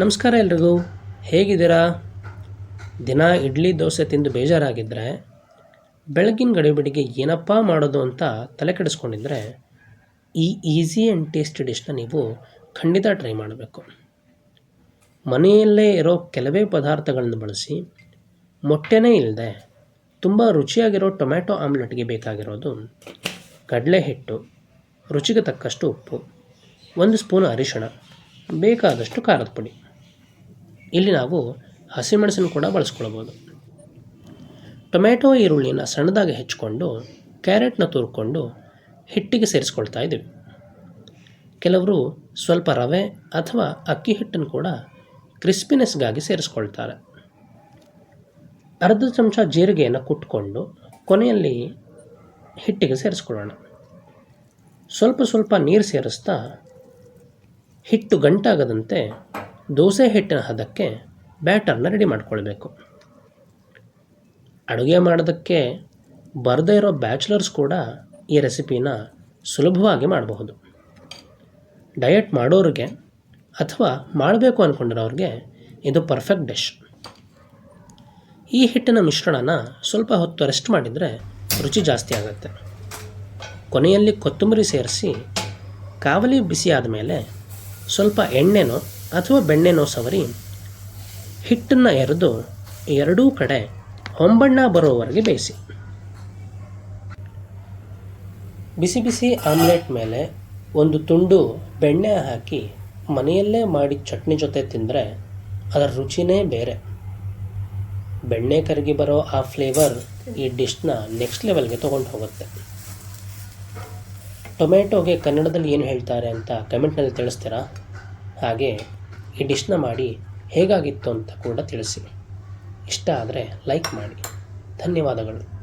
ನಮಸ್ಕಾರ ಎಲ್ರಿಗೂ. ಹೇಗಿದ್ದೀರಾ? ದಿನ ಇಡ್ಲಿ ದೋಸೆ ತಿಂದು ಬೇಜಾರಾಗಿದ್ದರೆ ಬೆಳಗಿನ ಗಡಿಬಿಡಿಗೆ ಏನಪ್ಪ ಮಾಡೋದು ಅಂತ ತಲೆ ಕೆಡಿಸ್ಕೊಂಡಿದ್ರೆ, ಈ ಈಸಿ ಆ್ಯಂಡ್ ಟೇಸ್ಟಿ ಡಿಶ್ನ ನೀವು ಖಂಡಿತ ಟ್ರೈ ಮಾಡಬೇಕು. ಮನೆಯಲ್ಲೇ ಇರೋ ಕೆಲವೇ ಪದಾರ್ಥಗಳನ್ನು ಬಳಸಿ, ಮೊಟ್ಟೆನೇ ಇಲ್ಲದೆ ತುಂಬ ರುಚಿಯಾಗಿರೋ ಟೊಮ್ಯಾಟೊ ಆಮ್ಲೆಟ್ಗೆ ಬೇಕಾಗಿರೋದು ಕಡಲೆ ಹಿಟ್ಟು ರುಚಿಗೆ ತಕ್ಕಷ್ಟು ಉಪ್ಪು, ಒಂದು ಸ್ಪೂನ್ ಅರಿಶಿಣ, ಬೇಕಾದಷ್ಟು ಖಾರದ ಪುಡಿ. ಇಲ್ಲಿ ನಾವು ಹಸಿಮೆಣಸನ್ನು ಕೂಡ ಬಳಸ್ಕೊಳ್ಬೋದು. ಟೊಮ್ಯಾಟೊ ಈರುಳ್ಳಿನ ಸಣ್ಣದಾಗಿ ಹೆಚ್ಚಿಕೊಂಡು ಕ್ಯಾರೆಟ್ನ ತುರ್ಕೊಂಡು ಹಿಟ್ಟಿಗೆ ಸೇರಿಸ್ಕೊಳ್ತಾ ಇದ್ದೀವಿ. ಕೆಲವರು ಸ್ವಲ್ಪ ರವೆ ಅಥವಾ ಅಕ್ಕಿ ಹಿಟ್ಟನ್ನು ಕೂಡ ಕ್ರಿಸ್ಪಿನೆಸ್ಗಾಗಿ ಸೇರಿಸ್ಕೊಳ್ತಾರೆ. ಅರ್ಧ ಚಮಚ ಜೀರಿಗೆಯನ್ನು ಕುಟ್ಕೊಂಡು ಕೊನೆಯಲ್ಲಿ ಹಿಟ್ಟಿಗೆ ಸೇರಿಸ್ಕೊಳ್ಳೋಣ. ಸ್ವಲ್ಪ ಸ್ವಲ್ಪ ನೀರು ಸೇರಿಸ್ತಾ ಹಿಟ್ಟು ಗಂಟಾಗದಂತೆ ದೋಸೆ ಹಿಟ್ಟಿನ ಹದಕ್ಕೆ ಬ್ಯಾಟರ್ನ ರೆಡಿ ಮಾಡ್ಕೊಳ್ಬೇಕು. ಅಡುಗೆ ಮಾಡೋದಕ್ಕೆ ಬರದೇ ಇರೋ ಬ್ಯಾಚುಲರ್ಸ್ ಕೂಡ ಈ ರೆಸಿಪಿನ ಸುಲಭವಾಗಿ ಮಾಡಬಹುದು. ಡಯಟ್ ಮಾಡೋರಿಗೆ ಅಥವಾ ಮಾಡಬೇಕು ಅಂದ್ಕೊಂಡಿರೋರಿಗೆ ಇದು ಪರ್ಫೆಕ್ಟ್ ಡಿಶ್. ಈ ಹಿಟ್ಟಿನ ಮಿಶ್ರಣನ ಸ್ವಲ್ಪ ಹೊತ್ತು ರೆಸ್ಟ್ ಮಾಡಿದರೆ ರುಚಿ ಜಾಸ್ತಿ ಆಗುತ್ತೆ. ಕೊನೆಯಲ್ಲಿ ಕೊತ್ತಂಬರಿ ಸೇರಿಸಿ ಕಾವಲಿ ಬಿಸಿ ಆದಮೇಲೆ ಸ್ವಲ್ಪ ಎಣ್ಣೆನೋ ಅಥವಾ ಬೆಣ್ಣೆನೋ ಸವರಿ ಹಿಟ್ಟನ್ನು ಎರೆದು ಎರಡೂ ಕಡೆ ಹೊಂಬಣ್ಣ ಬರೋವರೆಗೆ ಬೇಯಿಸಿ. ಬಿಸಿ ಬಿಸಿ ಆಮ್ಲೆಟ್ ಮೇಲೆ ಒಂದು ತುಂಡು ಬೆಣ್ಣೆ ಹಾಕಿ ಮನೆಯಲ್ಲೇ ಮಾಡಿ ಚಟ್ನಿ ಜೊತೆ ತಿಂದರೆ ಅದರ ರುಚಿನೇ ಬೇರೆ. ಬೆಣ್ಣೆ ಕರಗಿ ಬರೋ ಆ ಫ್ಲೇವರ್ ಈ ಡಿಶ್ನ ನೆಕ್ಸ್ಟ್ ಲೆವೆಲ್ಗೆ ತೊಗೊಂಡು ಹೋಗುತ್ತೆ. ಟೊಮೆಟೊಗೆ ಕನ್ನಡದಲ್ಲಿ ಏನು ಹೇಳ್ತಾರೆ ಅಂತ ಕಮೆಂಟ್ನಲ್ಲಿ ತಿಳಿಸ್ತೀರಾ? ಹಾಗೆ ಈ ಡಿಶ್ನ ಮಾಡಿ ಹೇಗಾಗಿತ್ತು ಅಂತ ಕೂಡ ತಿಳಿಸಿ. ಇಷ್ಟ ಆದರೆ ಲೈಕ್ ಮಾಡಿ. ಧನ್ಯವಾದಗಳು.